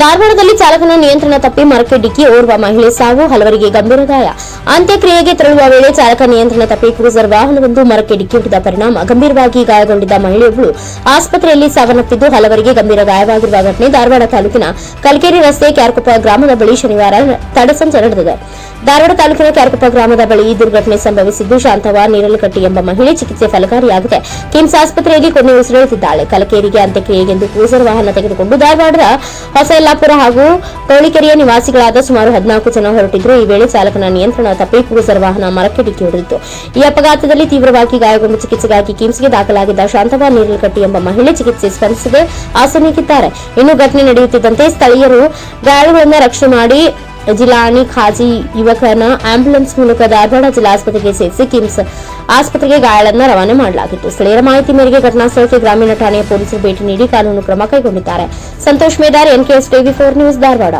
ಧಾರವಾಡದಲ್ಲಿ ಚಾಲಕನ ನಿಯಂತ್ರಣ ತಪ್ಪಿ ಮರಕ್ಕೆ ಡಿಕ್ಕಿ ಓರ್ವ ಮಹಿಳೆ ಸಾವು, ಹಲವರಿಗೆ ಗಂಭೀರ ಗಾಯ. ಅಂತ್ಯಕ್ರಿಯೆಗೆ ತೆರಳುವ ವೇಳೆ ಚಾಲಕ ನಿಯಂತ್ರಣ ತಪ್ಪಿ ಕ್ರೂಸರ್ ವಾಹನವೊಂದು ಮರಕ್ಕೆ ಡಿಕ್ಕಿ ಹೊಡೆದ ಪರಿಣಾಮ ಗಂಭೀರವಾಗಿ ಗಾಯಗೊಂಡಿದ್ದ ಮಹಿಳೆಯೊಬ್ಬಳು. ಆಸ್ಪತ್ರೆಯಲ್ಲಿ ಸಾವನ್ನಪ್ಪಿದ್ದು ಹಲವರಿಗೆ ಗಂಭೀರ ಗಾಯವಾಗಿರುವ ಘಟನೆ ಧಾರವಾಡ ತಾಲೂಕಿನ ಕಲ್ಕೇರಿ ರಸ್ತೆ ಕ್ಯಾರ್ಕೊಪ್ಪ ಗ್ರಾಮದ ಬಳಿ ಶನಿವಾರ ತಡಸಂಚೆ ನಡೆದಿದೆ. ಧಾರವಾಡ ತಾಲೂಕಿನ ಕ್ಯಾರ್ಕೊಪ್ಪ ಗ್ರಾಮದ ಬಳಿ ಈ ದುರ್ಘಟನೆ ಸಂಭವಿಸಿದ್ದು ಶಾಂತವ ನೀರಲಕಟ್ಟಿ ಎಂಬ ಮಹಿಳೆ ಚಿಕಿತ್ಸೆ ಫಲಕಾರಿಯಾಗಿದೆ. ಕಿಮ್ಸ್ ಆಸ್ಪತ್ರೆಯಲ್ಲಿ ಕೊನೆ ಉಸಿರೆಳೆದಿದ್ದಾಳೆ. ಕಲಕೇರಿಗೆ ಅಂತ್ಯಕ್ರಿಯೆಗೆಂದು ಕ್ರೂಸರ್ ವಾಹನ ತೆಗೆದುಕೊಂಡು ಧಾರವಾಡದ ಹೊಸ ಯಲ್ಲಾಪುರ ಹಾಗೂ ಕೌಳಿಕೆರೆಯ ನಿವಾಸಿಗಳಾದ ಸುಮಾರು ಹದಿನಾಲ್ಕು ಜನ ಹೊರಟಿದ್ರು. ಈ ವೇಳೆ ಚಾಲಕನ ನಿಯಂತ್ರಣ ತಪ್ಪಿ ಕ್ರೂಸರ್ ವಾಹನ ಮರಕ್ಕೆ ಡಿಕ್ಕಿ ಹೊಡೆದಿತ್ತು. ಈ ಅಪಘಾತದಲ್ಲಿ ತೀವ್ರವಾಗಿ ಗಾಯಗೊಂಡು ಚಿಕಿತ್ಸೆಗಾಗಿ ಕಿಮ್ಸ್ಗೆ ದಾಖಲಾಗಿದ್ದ ಶಾಂತವ ನೀರಲಕಟ್ಟಿ ಎಂಬ ಮಹಿಳೆ ಚಿಕಿತ್ಸೆ ಸ್ಪಂದಿಸದೆ ಆಸನಿಗಿದ್ದಾರೆ ಇನ್ನು ಘಟನೆ ನಡೆಯುತ್ತಿದ್ದಂತೆ ಸ್ಥಳೀಯರು ಗಾಯಗಳನ್ನು ರಕ್ಷಣೆ ಮಾಡಿ ಜಿಲಾನಿ ಖಾಜಿ ಯುವಕನ ಆಂಬ್ಯುಲೆನ್ಸ್ ಮೂಲಕ ಧಾರವಾಡ ಜಿಲ್ಲಾಸ್ಪತ್ರೆಗೆ ಸೇರಿಸಿ ಕಿಮ್ಸ್ ಆಸ್ಪತ್ರೆಗೆ ಗಾಯಾಳನ್ನ ರವಾನೆ ಮಾಡಲಾಗಿತ್ತು. ಸ್ಥಳೀಯರ ಮಾಹಿತಿ ಮೇರೆಗೆ ಘಟನಾ ಸ್ಥಳಕ್ಕೆ ಗ್ರಾಮೀಣ ಠಾಣೆಯ ಪೊಲೀಸರು ಭೇಟಿ ನೀಡಿ ಕಾನೂನು ಕ್ರಮ ಕೈಗೊಂಡಿದ್ದಾರೆ. Santosh Medar, NKS TV four news, Dharwad.